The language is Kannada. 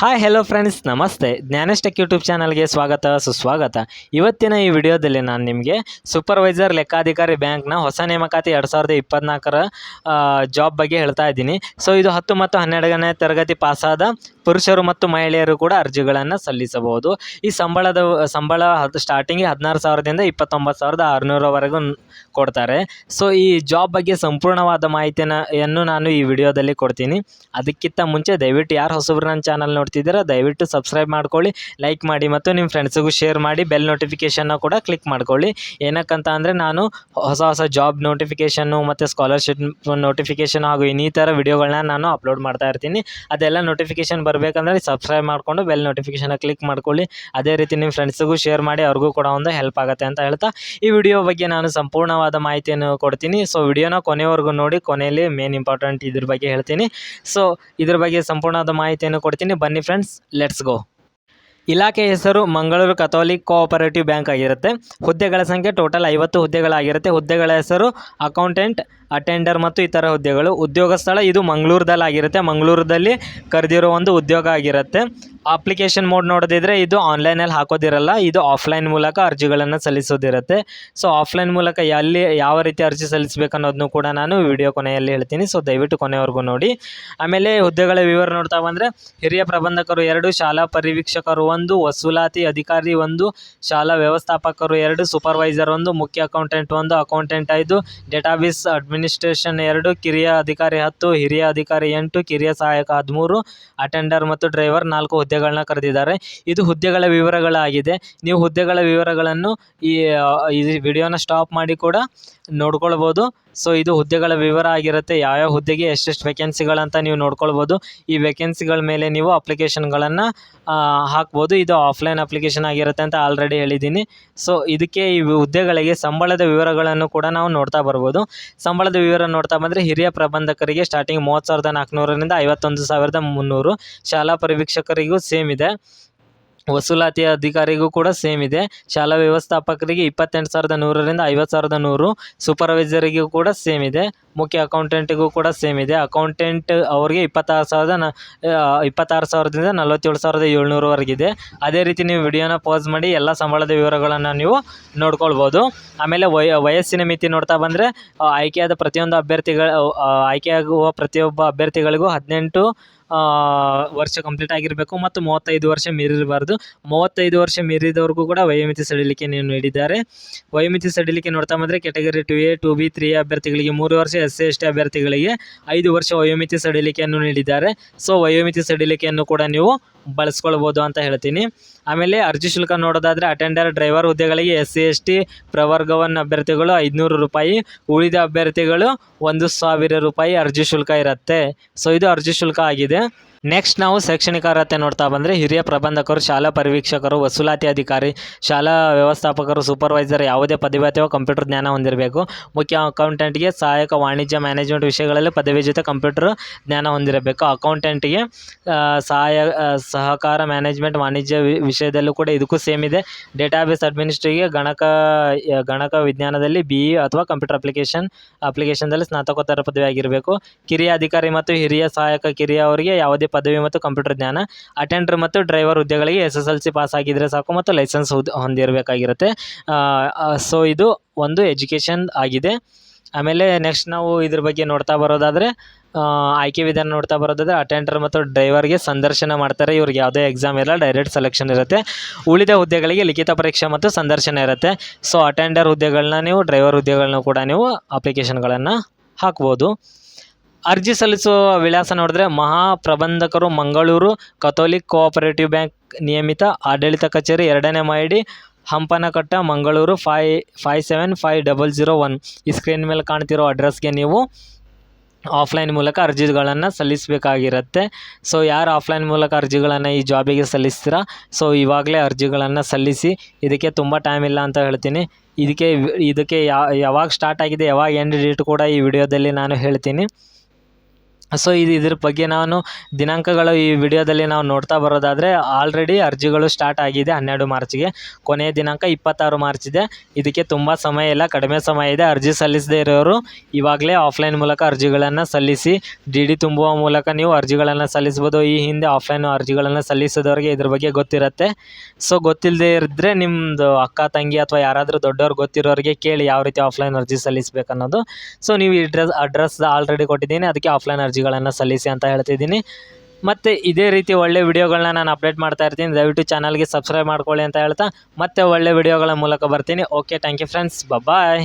ಹಾಯ್ ಹೆಲೋ ಫ್ರೆಂಡ್ಸ್ ನಮಸ್ತೆ. ಜ್ಞಾನಸ್ಟೆಕ್ ಯೂಟ್ಯೂಬ್ ಚಾನಲ್ಗೆ ಸ್ವಾಗತ, ಸುಸ್ವಾಗತ. ಇವತ್ತಿನ ಈ ವಿಡಿಯೋದಲ್ಲಿ ನಾನು ನಿಮಗೆ ಸೂಪರ್ವೈಸರ್ ಲೆಕ್ಕಾಧಿಕಾರಿ ಬ್ಯಾಂಕ್ನ ಹೊಸ ನೇಮಕಾತಿ ಎರಡು ಸಾವಿರದ ಇಪ್ಪತ್ನಾಲ್ಕರ ಜಾಬ್ ಬಗ್ಗೆ ಹೇಳ್ತಾ ಇದ್ದೀನಿ. ಸೊ ಇದು ಹತ್ತು ಮತ್ತು ಹನ್ನೆರಡನೇ ತರಗತಿ ಪಾಸಾದ ಪುರುಷರು ಮತ್ತು ಮಹಿಳೆಯರು ಕೂಡ ಅರ್ಜಿಗಳನ್ನು ಸಲ್ಲಿಸಬಹುದು. ಈ ಸಂಬಳದ, ಸಂಬಳ ಸ್ಟಾರ್ಟಿಂಗ್ ಹದಿನಾರು ಸಾವಿರದಿಂದ ಇಪ್ಪತ್ತೊಂಬತ್ತು ಸಾವಿರದ ಆರುನೂರವರೆಗೂ ಕೊಡ್ತಾರೆ. ಸೊ ಈ ಜಾಬ್ ಬಗ್ಗೆ ಸಂಪೂರ್ಣವಾದ ಮಾಹಿತಿಯನ್ನು, ಯನ್ನು ನಾನು ಈ ವಿಡಿಯೋದಲ್ಲಿ ಕೊಡ್ತೀನಿ. ಅದಕ್ಕಿಂತ ಮುಂಚೆ ದಯವಿಟ್ಟು ಯಾರು ಹೊಸಬ್ರು ನನ್ನ ಚಾನಲ್ ನೋಡ್ತಿದ್ದೀರಾ ದಯವಿಟ್ಟು ಸಬ್ಸ್ಕ್ರೈಬ್ ಮಾಡ್ಕೊಳ್ಳಿ ಲೈಕ್ ಮಾಡಿ ಮತ್ತು ನಿಮ್ಮ ಫ್ರೆಂಡ್ಸಿಗೂ ಶೇರ್ ಮಾಡಿ ಬೆಲ್ ನೋಟಿಫಿಕೇಷನ್ನ ಕೂಡ ಕ್ಲಿಕ್ ಮಾಡ್ಕೊಳ್ಳಿ. ಏನಕ್ಕಂತ ಅಂದರೆ ನಾನು ಹೊಸ ಹೊಸ ಜಾಬ್ ನೋಟಿಫಿಕೇಷನ್ನು ಮತ್ತು ಸ್ಕಾಲರ್ಶಿಪ್ ನೋಟಿಫಿಕೇಷನ್ ಹಾಗೂ ಇನ್ನಿತರ ವಿಡಿಯೋಗಳನ್ನ ನಾನು ಅಪ್ಲೋಡ್ ಮಾಡ್ತಾ ಇರ್ತೀನಿ. ಅದೆಲ್ಲ ನೋಟಿಫಿಕೇಷನ್ ಬರಬೇಕಂದ್ರೆ ಸಬ್ಸ್ಕ್ರೈಬ್ ಮಾಡಿಕೊಂಡು ಬೆಲ್ ನೋಟಿಫಿಕೇಶನ್ ಕ್ಲಿಕ್ ಮಾಡ್ಕೊಳ್ಳಿ. ಅದೇ ರೀತಿ ನಿಮ್ಮ ಫ್ರೆಂಡ್ಸಿಗೂ ಶೇರ್ ಮಾಡಿ ಅವ್ರಿಗೂ ಕೂಡ ಒಂದು ಹೆಲ್ಪ್ ಆಗುತ್ತೆ ಅಂತ ಹೇಳ್ತಾ ಈ ವಿಡಿಯೋ ಬಗ್ಗೆ ನಾನು ಸಂಪೂರ್ಣವಾದ ಮಾಹಿತಿಯನ್ನು ಕೊಡ್ತೀನಿ. ಸೊ ವಿಡಿಯೋನ ಕೊನೆವರೆಗೂ ನೋಡಿ, ಕೊನೆಯಲ್ಲಿ ಮೇನ್ ಇಂಪಾರ್ಟೆಂಟ್ ಇದ್ರ ಬಗ್ಗೆ ಹೇಳ್ತೀನಿ. ಸೊ ಇದ್ರ ಬಗ್ಗೆ ಸಂಪೂರ್ಣವಾದ ಮಾಹಿತಿಯನ್ನು ಕೊಡ್ತೀನಿ. ಬನ್ನಿ ಫ್ರೆಂಡ್ಸ್ ಲೆಟ್ಸ್ ಗೋ ಇಲಾಖೆ ಹೆಸರು ಮಂಗಳೂರು ಕಥೋಲಿಕ್ ಕೋಆಪರೇಟಿವ್ ಬ್ಯಾಂಕ್ ಆಗಿರುತ್ತೆ. ಹುದ್ದೆಗಳ ಸಂಖ್ಯೆ ಟೋಟಲ್ ಐವತ್ತು ಹುದ್ದೆಗಳಾಗಿರುತ್ತೆ. ಹುದ್ದೆಗಳ ಹೆಸರು ಅಕೌಂಟೆಂಟ್ ಅಟೆಂಡರ್ ಮತ್ತು ಇತರ ಹುದ್ದೆಗಳು. ಉದ್ಯೋಗ ಸ್ಥಳ ಇದು ಮಂಗಳೂರದಲ್ಲಿ ಆಗಿರುತ್ತೆ. ಮಂಗಳೂರದಲ್ಲಿ ಕರೆದಿರೋ ಒಂದು ಉದ್ಯೋಗ ಆಗಿರುತ್ತೆ. ಅಪ್ಲಿಕೇಶನ್ ಮೋಡ್ ನೋಡೋದಿದ್ರೆ ಇದು ಆನ್ಲೈನಲ್ಲಿ ಹಾಕೋದಿರಲ್ಲ. ಇದು ಆಫ್ಲೈನ್ ಮೂಲಕ ಅರ್ಜಿಗಳನ್ನು ಸಲ್ಲಿಸೋದಿರುತ್ತೆ. ಸೊ ಆಫ್ಲೈನ್ ಮೂಲಕ ಎಲ್ಲಿ, ಯಾವ ರೀತಿ ಅರ್ಜಿ ಸಲ್ಲಿಸಬೇಕು ಅನ್ನೋದನ್ನು ಕೂಡ ನಾನು ವಿಡಿಯೋ ಕೊನೆಯಲ್ಲಿ ಹೇಳ್ತೀನಿ. ಸೊ ದಯವಿಟ್ಟು ಕೊನೆವರೆಗೂ ನೋಡಿ. ಆಮೇಲೆ ಹುದ್ದೆಗಳ ವಿವರ ನೋಡ್ತಾ ಬಂದರೆ, ಹಿರಿಯ ಪ್ರಬಂಧಕರು ಎರಡು, ಶಾಲಾ ಪರಿವೀಕ್ಷಕರು ಒಂದು, ವಸೂಲಾತಿ ಅಧಿಕಾರಿ ಒಂದು, ಶಾಲಾ ವ್ಯವಸ್ಥಾಪಕರು ಎರಡು ಸೂಪರ್ವೈಸರ್ ಒಂದು, ಮುಖ್ಯ ಅಕೌಂಟೆಂಟ್ ಒಂದು ಅಕೌಂಟೆಂಟ್ ಐದು ಡೇಟಾಬೇಸ್ ಅಡ್ಮಿನಿಸ್ಟ್ರೇಷನ್ ಎರಡು, ಕಿರಿಯ ಅಧಿಕಾರಿ ಹತ್ತು, ಹಿರಿಯ ಅಧಿಕಾರಿ ಎಂಟು, ಕಿರಿಯ ಸಹಾಯಕ ಹದಿಮೂರು, ಅಟೆಂಡರ್ ಮತ್ತು ಡ್ರೈವರ್ ನಾಲ್ಕು ಹುದ್ದೆಗಳನ್ನ ಕರೆದಿದ್ದಾರೆ. ಇದು ಹುದ್ದೆಗಳ ವಿವರಗಳಾಗಿದೆ. ನೀವು ಹುದ್ದೆಗಳ ವಿವರಗಳನ್ನು ಈ ವಿಡಿಯೋನ ಸ್ಟಾಪ್ ಮಾಡಿ ಕೂಡ ನೋಡ್ಕೊಳ್ಬೋದು. ಸೊ ಇದು ಹುದ್ದೆಗಳ ವಿವರ ಆಗಿರುತ್ತೆ. ಯಾವ್ಯಾವ ಹುದ್ದೆಗೆ ಎಷ್ಟೆಷ್ಟು ವೇಕೆನ್ಸಿಗಳಂತ ನೀವು ನೋಡ್ಕೊಳ್ಬೋದು. ಈ ವೇಕೆನ್ಸಿಗಳ ಮೇಲೆ ನೀವು ಅಪ್ಲಿಕೇಶನ್ಗಳನ್ನು ಹಾಕ್ಬೋದು. ಇದು ಆಫ್ಲೈನ್ ಅಪ್ಲಿಕೇಶನ್ ಆಗಿರುತ್ತೆ ಅಂತ ಆಲ್ರೆಡಿ ಹೇಳಿದ್ದೀನಿ. ಸೊ ಇದಕ್ಕೆ ಈ ಹುದ್ದೆಗಳಿಗೆ ಸಂಬಳದ ವಿವರಗಳನ್ನು ಕೂಡ ನಾವು ನೋಡ್ತಾ ಬರ್ಬೋದು. ಸಂಬಳದ ವಿವರ ನೋಡ್ತಾ ಬಂದರೆ ಹಿರಿಯ ಪ್ರಬಂಧಕರಿಗೆ ಸ್ಟಾರ್ಟಿಂಗ್ ಮೂವತ್ತು ಸಾವಿರದ ನಾಲ್ಕುನೂರರಿಂದ ಐವತ್ತೊಂದು ಸಾವಿರದ ಮುನ್ನೂರು. ಶಾಲಾ ಪರಿವೀಕ್ಷಕರಿಗೂ ಸೇಮ್ ಇದೆ. ವಸೂಲಾತಿ ಅಧಿಕಾರಿಗೂ ಕೂಡ ಸೇಮ್ ಇದೆ. ಶಾಲಾ ವ್ಯವಸ್ಥಾಪಕರಿಗೆ ಇಪ್ಪತ್ತೆಂಟು ಸಾವಿರದ ನೂರರಿಂದ ಐವತ್ತು ಸಾವಿರದ ನೂರು ಸೂಪರ್ವೈಸರಿಗೂ ಕೂಡ ಸೇಮ್ ಇದೆ. ಮುಖ್ಯ ಅಕೌಂಟೆಂಟಿಗೂ ಕೂಡ ಸೇಮ್ ಇದೆ. ಅಕೌಂಟೆಂಟ್ ಅವರಿಗೆ ಇಪ್ಪತ್ತಾರು ಸಾವಿರದ ನ ಇಪ್ಪತ್ತಾರು ಸಾವಿರದಿಂದ ನಲವತ್ತೇಳು ಸಾವಿರದ ಏಳ್ನೂರವರೆಗಿದೆ ಅದೇ ರೀತಿ ನೀವು ವಿಡಿಯೋನ ಪಾಸ್ ಮಾಡಿ ಎಲ್ಲ ಸಂಬಳದ ವಿವರಗಳನ್ನು ನೀವು ನೋಡ್ಕೊಳ್ಬೋದು. ಆಮೇಲೆ ವಯ, ವಯಸ್ಸಿನ ಮಿತಿ ನೋಡ್ತಾ ಬಂದರೆ ಆಯ್ಕೆಯಾದ ಪ್ರತಿಯೊಂದು ಅಭ್ಯರ್ಥಿಗಳ ಆಯ್ಕೆಯಾಗುವ ಪ್ರತಿಯೊಬ್ಬ ಅಭ್ಯರ್ಥಿಗಳಿಗೂ ಹದಿನೆಂಟು ವರ್ಷ ಕಂಪ್ಲೀಟ್ ಆಗಿರಬೇಕು ಮತ್ತು ಮೂವತ್ತೈದು ವರ್ಷ ಮೀರಿರಬಾರ್ದು. ಮೂವತ್ತೈದು ವರ್ಷ ಮೀರಿದವ್ರಿಗೂ ಕೂಡ ವಯೋಮಿತಿ ಸಡಿಲಿಕೆಯನ್ನು ನೀಡಿದ್ದಾರೆ. ವಯೋಮಿತಿ ಸಡಿಲಿಕೆ ನೋಡ್ತಾ ಬಂದರೆ category two A two B three ಅಭ್ಯರ್ಥಿಗಳಿಗೆ ಮೂರು ವರ್ಷ ಎಸ್ ಸಿ ಎಸ್ ಟಿ ಅಭ್ಯರ್ಥಿಗಳಿಗೆ ಐದು ವರ್ಷ ವಯೋಮಿತಿ ಸಡಿಲಿಕೆಯನ್ನು ನೀಡಿದ್ದಾರೆ. ಸೊ ವಯೋಮಿತಿ ಸಡಿಲಿಕೆಯನ್ನು ಕೂಡ ನೀವು ಬಳಸ್ಕೊಳ್ಬೋದು ಅಂತ ಹೇಳ್ತೀನಿ. ಆಮೇಲೆ ಅರ್ಜಿ ಶುಲ್ಕ ನೋಡೋದಾದರೆ ಅಟೆಂಡರ್ ಡ್ರೈವರ್ ಹುದ್ದೆಗಳಿಗೆ ಎಸ್ ಸಿ ಎಸ್ ಟಿ ಪ್ರವರ್ಗವನ್ ಅಭ್ಯರ್ಥಿಗಳು ಐದುನೂರು ರೂಪಾಯಿ, ಉಳಿದ ಅಭ್ಯರ್ಥಿಗಳು ಒಂದು ಸಾವಿರ ರೂಪಾಯಿ ಅರ್ಜಿ ಶುಲ್ಕ ಇರುತ್ತೆ. ಸೊ ಇದು ಅರ್ಜಿ ಶುಲ್ಕ ಆಗಿದೆ. ನೆಕ್ಸ್ಟ್ ನಾವು ಶೈಕ್ಷಣಿಕ ಅರ್ಹತೆ ನೋಡ್ತಾ ಬಂದರೆ ಹಿರಿಯ ಪ್ರಬಂಧಕರು, ಶಾಲಾ ಪರಿವೀಕ್ಷಕರು, ವಸೂಲಾತಿ ಅಧಿಕಾರಿ, ಶಾಲಾ ವ್ಯವಸ್ಥಾಪಕರು ಸೂಪರ್ವೈಸರ್ ಯಾವುದೇ ಪದವಿ ಅಥವಾ ಕಂಪ್ಯೂಟರ್ ಜ್ಞಾನ ಹೊಂದಿರಬೇಕು. ಮುಖ್ಯ ಅಕೌಂಟೆಂಟ್ಗೆ ಸಹಾಯಕ ವಾಣಿಜ್ಯ ಮ್ಯಾನೇಜ್ಮೆಂಟ್ ವಿಷಯಗಳಲ್ಲಿ ಪದವಿ ಜೊತೆ ಕಂಪ್ಯೂಟರ್ ಜ್ಞಾನ ಹೊಂದಿರಬೇಕು. ಅಕೌಂಟೆಂಟಿಗೆ ಸಹಾಯ ಸಹಕಾರ ಮ್ಯಾನೇಜ್ಮೆಂಟ್ ವಾಣಿಜ್ಯ ವಿಷಯದಲ್ಲೂ ಕೂಡ ಇದಕ್ಕೂ ಸೇಮ್ ಇದೆ. ಡೇಟಾಬೇಸ್ ಅಡ್ಮಿನಿಸ್ಟ್ರಿಗೆ ಗಣಕ ಗಣಕ ವಿಜ್ಞಾನದಲ್ಲಿ ಬಿ ಇ ಅಥವಾ ಕಂಪ್ಯೂಟರ್ ಅಪ್ಲಿಕೇಶನ್ ಅಪ್ಲಿಕೇಶನ್ದಲ್ಲಿ ಸ್ನಾತಕೋತ್ತರ ಪದವಿ ಆಗಿರಬೇಕು. ಕಿರಿಯ ಅಧಿಕಾರಿ ಮತ್ತು ಹಿರಿಯ ಸಹಾಯಕ ಕಿರಿಯ ಅವರಿಗೆ ಯಾವುದೇ ಪದವಿ ಮತ್ತು ಕಂಪ್ಯೂಟರ್ ಜ್ಞಾನ ಅಟೆಂಡರ್ ಮತ್ತು ಡ್ರೈವರ್ ಹುದ್ದೆಗಳಿಗೆ S S L C pass ಆಗಿದ್ರೆ ಸಾಕು ಮತ್ತು ಲೈಸೆನ್ಸ್ ಹೊಂದಿರಬೇಕಾಗಿರುತ್ತೆ. ಸೊ ಇದು ಒಂದು ಎಜುಕೇಷನ್ ಆಗಿದೆ. ಆಮೇಲೆ ನೆಕ್ಸ್ಟ್ ನಾವು ಇದ್ರ ಬಗ್ಗೆ ನೋಡ್ತಾ ಬರೋದಾದರೆ ಆಯ್ಕೆ ವಿಧಾನ ನೋಡ್ತಾ ಬರೋದಾದರೆ ಅಟೆಂಡರ್ ಮತ್ತು ಡ್ರೈವರ್ಗೆ ಸಂದರ್ಶನ ಮಾಡ್ತಾರೆ. ಇವ್ರಿಗೆ ಯಾವುದೇ ಎಕ್ಸಾಮ್ ಇಲ್ಲ ಡೈರೆಕ್ಟ್ ಸೆಲೆಕ್ಷನ್ ಇರುತ್ತೆ. ಉಳಿದ ಹುದ್ದೆಗಳಿಗೆ ಲಿಖಿತ ಪರೀಕ್ಷೆ ಮತ್ತು ಸಂದರ್ಶನ ಇರುತ್ತೆ. ಸೊ ಅಟೆಂಡರ್ ಹುದ್ದೆಗಳನ್ನ ನೀವು ಡ್ರೈವರ್ ಹುದ್ದೆಗಳನ್ನ ಕೂಡ ನೀವು ಅಪ್ಲಿಕೇಶನ್ಗಳನ್ನು ಹಾಕ್ಬೋದು. ಅರ್ಜಿ ಸಲ್ಲಿಸುವ ವಿಳಾಸ ನೋಡಿದ್ರೆ ಮಹಾಪ್ರಬಂಧಕರು ಮಂಗಳೂರು ಕಥೋಲಿಕ್ ಕೋಆಪರೇಟಿವ್ ಬ್ಯಾಂಕ್ ನಿಯಮಿತ ಆಡಳಿತ ಕಚೇರಿ ಎರಡನೇ ಮಹಡಿ Hampankatta Mangaluru five five seven five double zero one. ಈ ಸ್ಕ್ರೀನ್ ಮೇಲೆ ಕಾಣ್ತಿರೋ ಅಡ್ರೆಸ್ಗೆ ನೀವು ಆಫ್ಲೈನ್ ಮೂಲಕ ಅರ್ಜಿಗಳನ್ನು ಸಲ್ಲಿಸಬೇಕಾಗಿರುತ್ತೆ. ಸೊ, ಯಾರು ಆಫ್ಲೈನ್ ಮೂಲಕ ಅರ್ಜಿಗಳನ್ನು ಈ ಜಾಬಿಗೆ ಸಲ್ಲಿಸ್ತೀರಾ? ಸೊ, ಇವಾಗಲೇ ಅರ್ಜಿಗಳನ್ನು ಸಲ್ಲಿಸಿ. ಇದಕ್ಕೆ ತುಂಬ ಟೈಮ್ ಇಲ್ಲ ಅಂತ ಹೇಳ್ತೀನಿ. ಇದಕ್ಕೆ ಇದಕ್ಕೆ ಯಾವಾಗ ಸ್ಟಾರ್ಟ್ ಆಗಿದೆ, ಯಾವಾಗ ಎಂಡ್ ಡೇಟ್ ಕೂಡ ಈ ವಿಡಿಯೋದಲ್ಲಿ ನಾನು ಹೇಳ್ತೀನಿ. ಸೊ ಇದು ಇದ್ರ ಬಗ್ಗೆ ನಾನು ದಿನಾಂಕಗಳು ಈ ವಿಡಿಯೋದಲ್ಲಿ ನಾವು ನೋಡ್ತಾ ಬರೋದಾದರೆ ಆಲ್ರೆಡಿ ಅರ್ಜಿಗಳು ಸ್ಟಾರ್ಟ್ ಆಗಿದೆ ಹನ್ನೆರಡು ಮಾರ್ಚ್ಗೆ ಕೊನೆಯ ದಿನಾಂಕ ಇಪ್ಪತ್ತಾರು ಮಾರ್ಚ್ ಇದೆ. ಇದಕ್ಕೆ ತುಂಬ ಸಮಯ ಇಲ್ಲ, ಕಡಿಮೆ ಸಮಯ ಇದೆ. ಅರ್ಜಿ ಸಲ್ಲಿಸದೇ ಇರೋರು ಇವಾಗಲೇ ಆಫ್ಲೈನ್ ಮೂಲಕ ಅರ್ಜಿಗಳನ್ನು ಸಲ್ಲಿಸಿ, ಡಿ ಡಿ ತುಂಬುವ ಮೂಲಕ ನೀವು ಅರ್ಜಿಗಳನ್ನು ಸಲ್ಲಿಸ್ಬೋದು ಈ ಹಿಂದೆ ಆಫ್ಲೈನ್ ಅರ್ಜಿಗಳನ್ನು ಸಲ್ಲಿಸಿದವರಿಗೆ ಇದ್ರ ಬಗ್ಗೆ ಗೊತ್ತಿರುತ್ತೆ. ಸೊ ಗೊತ್ತಿಲ್ಲದೇ ಇದ್ದರೆ ನಿಮ್ಮದು ಅಕ್ಕ, ತಂಗಿ ಅಥವಾ ಯಾರಾದರೂ ದೊಡ್ಡವ್ರು ಗೊತ್ತಿರೋರಿಗೆ ಕೇಳಿ ಯಾವ ರೀತಿ ಆಫ್ಲೈನ್ ಅರ್ಜಿ ಸಲ್ಲಿಸಬೇಕನ್ನೋದು. ಸೊ ನೀವು ಈ ಡ್ರೆಸ್ ಅಡ್ರೆಸ್ ಆಲ್ರೆಡಿ ಕೊಟ್ಟಿದ್ದೀನಿ. ಅದಕ್ಕೆ ಆಫ್ಲೈನ್ ಅರ್ಜಿಗಳನ್ನು ಸಲ್ಲಿಸಿ ಅಂತ ಹೇಳ್ತಿದ್ದೀನಿ. ಮತ್ತು ಇದೇ ರೀತಿ ಒಳ್ಳೆ ವಿಡಿಯೋಗಳನ್ನ ನಾನು ಅಪ್ಡೇಟ್ ಮಾಡ್ತಾ ಇರ್ತೀನಿ. ದಯವಿಟ್ಟು ಚಾನಲ್ಗೆ ಸಬ್ಸ್ಕ್ರೈಬ್ ಮಾಡ್ಕೊಳ್ಳಿ ಅಂತ ಹೇಳ್ತಾ ಮತ್ತೆ ಒಳ್ಳೆ ವಿಡಿಯೋಗಳ ಮೂಲಕ ಬರ್ತೀನಿ. Okay, thank you friends. Bye